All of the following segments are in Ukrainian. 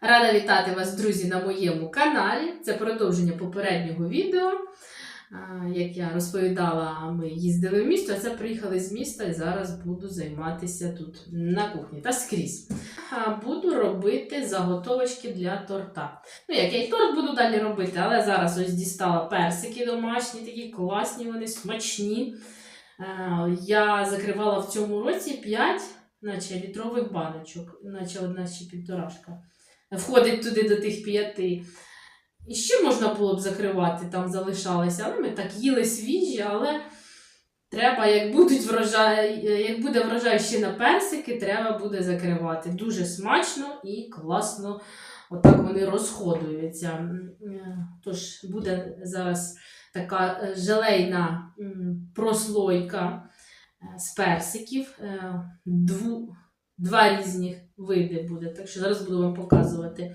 Рада вітати вас, друзі, на моєму каналі. Це продовження попереднього відео. Як я розповідала, ми їздили в місто, а це приїхали з міста і зараз буду займатися тут на кухні та скрізь. Буду робити заготовочки для торта. Ну, як я й торт буду далі робити, але зараз ось дістала персики домашні, такі класні, вони смачні. Я закривала в цьому році 5 наче літрових баночок, наче одна чи півторашка. Входить туди до тих п'яти. І ще можна було б закривати, там залишалося, але ми так їли свіжі, але треба, як будуть врожай, як буде врожай ще на персики, треба буде закривати. Дуже смачно і класно. Отак вони розходуються. Е, Тож буде зараз така е, желейна прослойка е, з персиків. Дву, два різних види буде. Так що зараз буду вам показувати.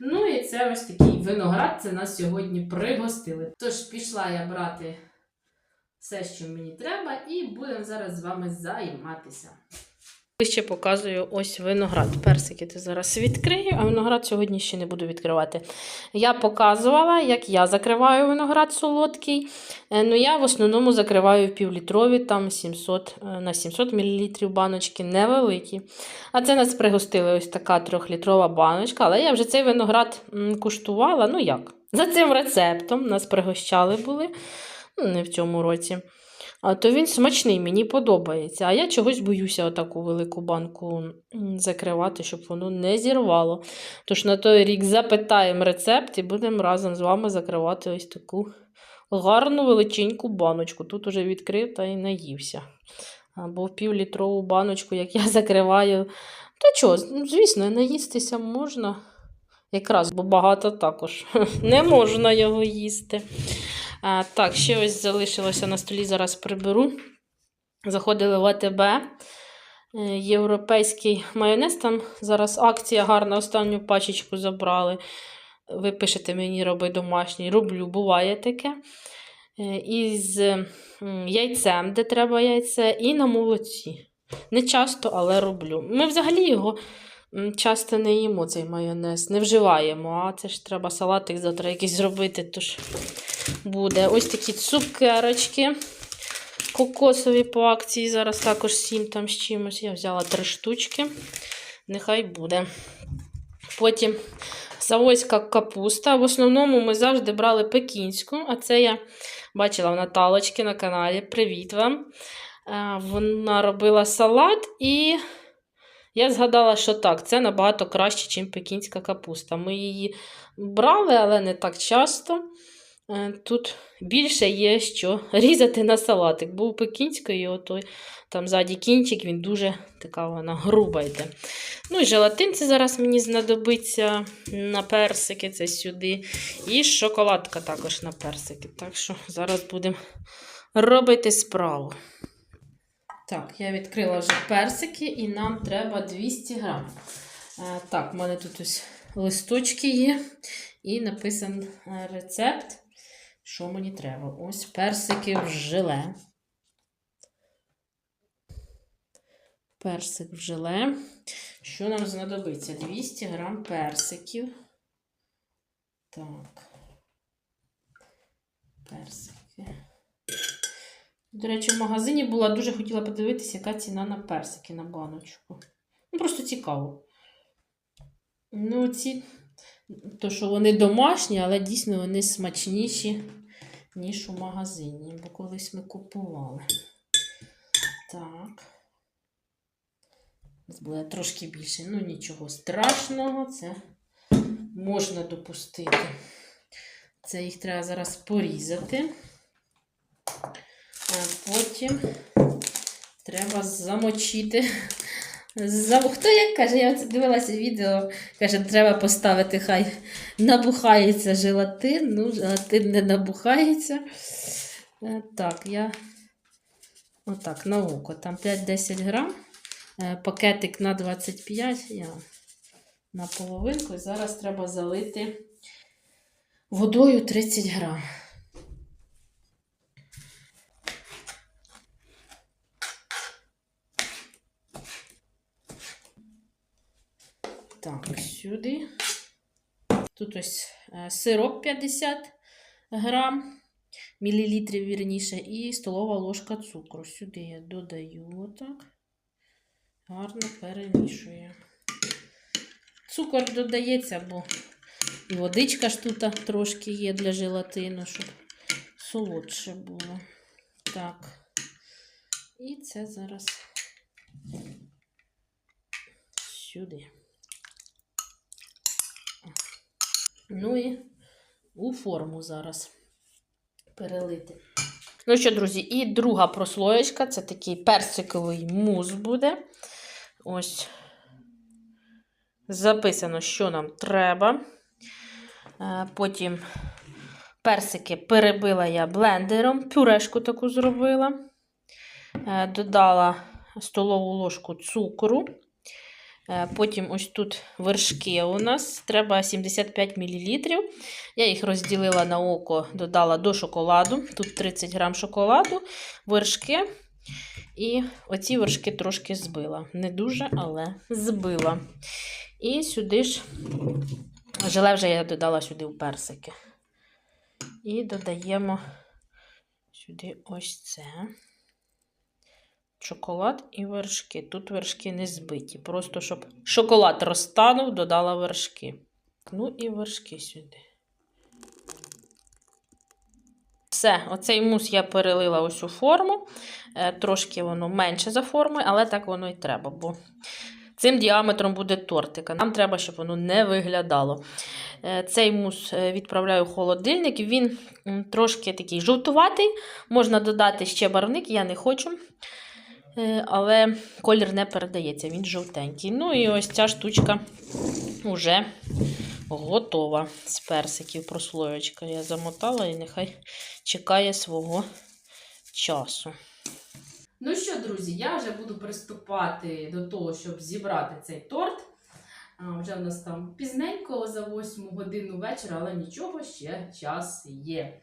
Ну і це ось такий виноград. Це нас сьогодні пригостили. Тож пішла я брати все, що мені треба, і будемо зараз з вами займатися. Ще показую ось виноград. Персики ти зараз відкрию, а виноград сьогодні ще не буду відкривати. Я показувала, як я закриваю виноград солодкий. Е, Ну, я в основному закриваю півлітрові, там 700, е, на 700 мл баночки, невеликі. А це нас пригостили ось така трьохлітрова баночка, але я вже цей виноград куштувала. Ну як? За цим рецептом нас пригощали були, ну, не в цьому році. То він смачний, мені подобається. А я чогось боюся отаку велику банку закривати, щоб воно не зірвало. Тож на той рік запитаємо рецепт і будемо разом з вами закривати ось таку гарну величеньку баночку. Тут уже відкрив та й наївся. Або півлітрову баночку, як я закриваю. Та чого, ну, звісно, наїстися можна. Якраз, бо багато також не можна його їсти. Так, ще ось залишилося на столі, зараз приберу. Заходили в АТБ. Е, Європейський майонез. Там зараз акція гарна, останню пачечку забрали. Ви пишете мені, роби домашній. Роблю, буває таке. Е, Із яйцем, де треба яйце, і на молоці. Не часто, але роблю. Ми взагалі його часто не їмо, цей майонез, не вживаємо, а це ж треба салатик завтра якийсь зробити. Тож буде. Ось такі цукерочки. Кокосові по акції. Зараз також 7 там з чимось. Я взяла 3 штучки. Нехай буде. Потім савойська капуста. В основному ми завжди брали пекінську, а це я бачила в Наталочки на каналі. Привіт вам! Е, Вона робила салат і. Я згадала, що так, це набагато краще, ніж пекінська капуста. Ми її брали, але не так часто. Е, Тут більше є що різати на салатик. Бо у пекінської, отой, там ззаді кінчик, він дуже така вона груба йде. Ну і желатин це зараз мені знадобиться на персики, це сюди. І шоколадка також на персики. Так що зараз будемо робити справу. Так, я відкрила вже персики, і нам треба 200 грам. Е, Так, в мене тут ось листочки є, і написан е, рецепт, що мені треба. Ось персики в желе. Персик в желе. Що нам знадобиться? 200 грам персиків. Так. Персики. До речі, в магазині була дуже хотіла подивитися, яка ціна на персики на баночку. Ну, просто цікаво. Ну, ці, то, що вони домашні, але дійсно вони смачніші, ніж у магазині, бо колись ми купували. Так. Буде трошки більше. Ну, нічого страшного, це можна допустити. Це їх треба зараз порізати. А потім треба замочити. Хто як каже, я дивилася відео, каже, треба поставити, хай набухається желатин. Ну, желатин не набухається. Е, Так, я отак, на око. Там 5-10 грам. Е, Пакетик на 25, я на половинку. І зараз треба залити водою 30 грам. Так, сюди. Тут ось е, сироп 50 грам, мілілітрів вірніше, і столова ложка цукру. Сюди я додаю отак. Гарно перемішую. Цукор додається, бо і водичка ж тут трошки є для желатину, щоб солодше було. Так. І це зараз сюди. Ну і у форму зараз перелити. Ну що, друзі, і друга прослоєчка це такий персиковий мус буде. Ось записано, що нам треба. Е, Потім персики перебила я блендером, пюрешку таку зробила. Е, Додала столову ложку цукру. Е, Потім ось тут вершки у нас. Треба 75 мл. Я їх розділила на око, додала до шоколаду. Тут 30 грам шоколаду, вершки. І оці вершки трошки збила. Не дуже, але збила. І сюди ж желе вже я додала сюди в персики. І додаємо сюди ось це. Шоколад і вершки. Тут вершки не збиті. Просто щоб шоколад розтанув, додала вершки. Ну і вершки сюди. Все, оцей мус я перелила ось у форму. Е, Трошки воно менше за формою, але так воно і треба, бо цим діаметром буде тортик. а Нам треба, щоб воно не виглядало. Е, Цей мус е, відправляю в холодильник. Він трошки такий жовтуватий. Можна додати ще барвник, я не хочу. Е, Але колір не передається, він жовтенький. Ну і ось ця штучка вже готова з персиків. Прослоєчка я замотала і нехай чекає свого часу. Ну що, друзі, я вже буду приступати до того, щоб зібрати цей торт. Вже в нас там пізненько за 8 годину вечора, але нічого, ще час є.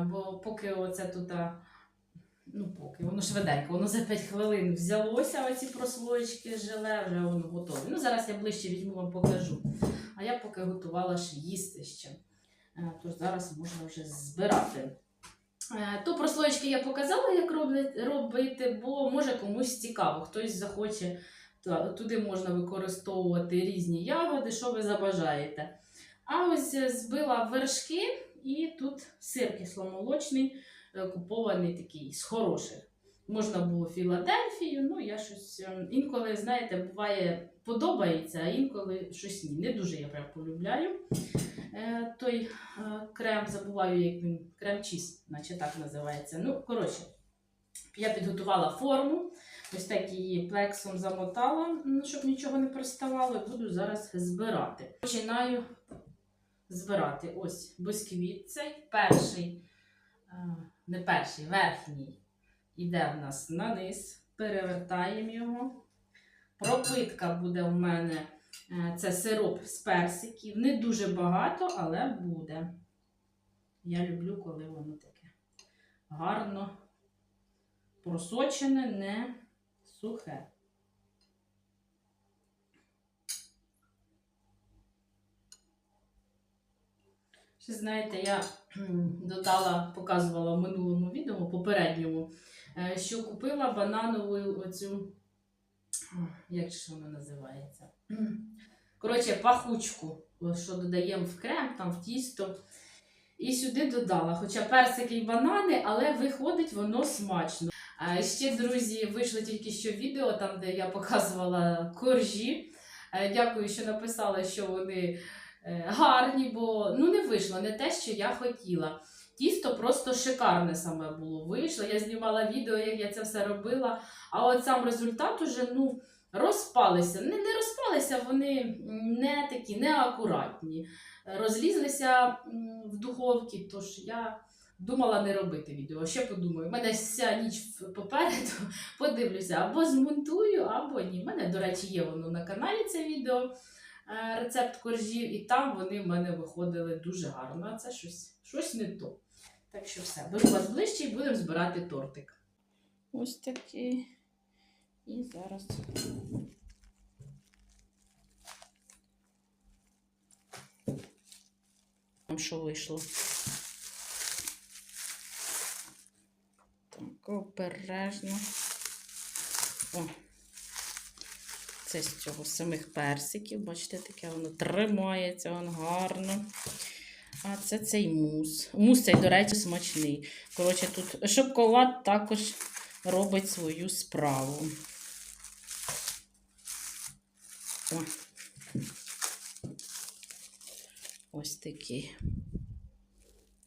Бо поки оце тут, а, ну поки, воно швиденько, воно за 5 хвилин взялося, оці прослоєчки желе, вже воно готове. Ну, зараз я ближче візьму вам покажу. А я поки готувала ж їсти ще. Е, Тож зараз можна вже збирати. Е, То прослоєчки я показала, як робити, бо може комусь цікаво. Хтось захоче, туди можна використовувати різні ягоди, що ви забажаєте. А ось е, збила вершки і тут сир кисломолочний, купований такий з хороших. Можна було Філадельфію, ну я щось е, інколи, знаєте, буває подобається, а інколи щось ні. Не дуже я прям полюбляю. Е, той е, крем, забуваю, як він крем-чіз, наче так називається. Ну, коротше, я підготувала форму. Ось так її плексом замотала, ну, щоб нічого не приставало, і буду зараз збирати. Починаю збирати ось бисквіт цей перший, е, не перший, верхній. Іде в нас на низ, перевертаємо його. Пропитка буде у мене е, це сироп з персиків. Не дуже багато, але буде. Я люблю, коли воно таке гарно просочене, не сухе. Ще знаєте, я додала, показувала в минулому відео, попередньому, е, що купила бананову оцю, як же вона називається? Коротше, пахучку, що додаємо в крем, там в тісто. І сюди додала. Хоча персики і банани, але виходить воно смачно. А ще, друзі, вийшло тільки що відео, там, де я показувала коржі. Е, Дякую, що написали, що вони е, гарні, бо ну не вийшло не те, що я хотіла. Тісто просто шикарне саме було. Вийшло. Я знімала відео, як я це все робила. А от сам результат уже ну, розпалися. Не, не розпалися, вони не такі, неакуратні. Розлізлися в духовці, тож я думала не робити відео. Ще подумаю, в мене вся ніч попереду подивлюся, або змонтую, або ні. У мене, до речі, є воно на каналі це відео. Е, Рецепт коржів, і там вони в мене виходили дуже гарно. А це щось, щось не то. Так що все, беру вас ближче і будемо збирати тортик. Ось такий. І зараз. Що вийшло. Так, обережно. О. Це з цього самих персиків. Бачите, таке воно тримається, воно гарно. А це цей мус. Мус цей, до речі, смачний. Коротше, тут шоколад також робить свою справу. О. Ось такий.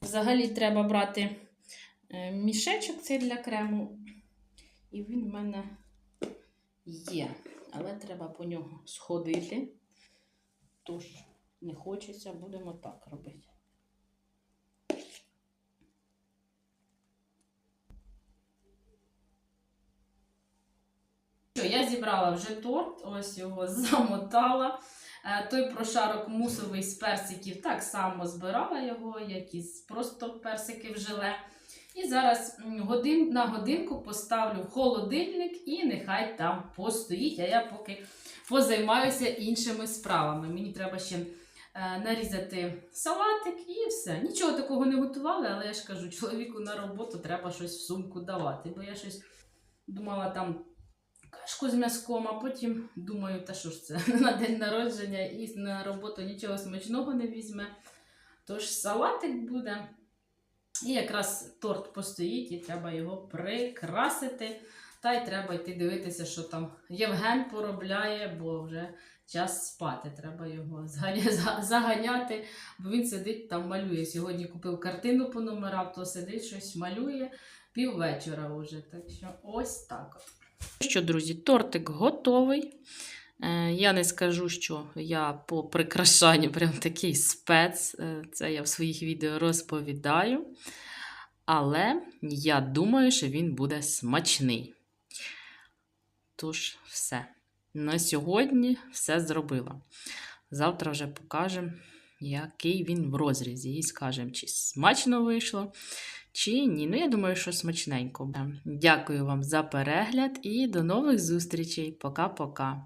Взагалі треба брати е, мішечок цей для крему. І він в мене є. Але треба по нього сходити. Тож не хочеться, будемо так робити. Що, я зібрала вже торт, ось його замотала. Е, Той прошарок мусовий з персиків так само збирала його, як і просто персики в желе. І зараз годин, на годинку поставлю холодильник і нехай там постоїть, а я поки позаймаюся іншими справами. Мені треба ще е, нарізати салатик і все. Нічого такого не готували, але я ж кажу, чоловіку на роботу треба щось в сумку давати. Бо я щось думала там кашку з м'язком, а потім думаю, та що ж це на день народження і на роботу нічого смачного не візьме. Тож салатик буде. І якраз торт постоїть, і треба його прикрасити. Та й треба йти дивитися, що там Євген поробляє, бо вже час спати. Треба його заганяти, бо він сидить там малює. Сьогодні купив картину по номерам, то сидить щось малює піввечора вже. Так що ось так. Що, друзі, тортик готовий. Е, Я не скажу, що я по прикрашанню прям такий спец. Е, Це я в своїх відео розповідаю. Але я думаю, що він буде смачний. Тож, все. На сьогодні все зробила. Завтра вже покажемо, який він в розрізі. І скажемо, чи смачно вийшло, чи ні. Ну, я думаю, що смачненько. Дякую вам за перегляд і до нових зустрічей. Пока-пока.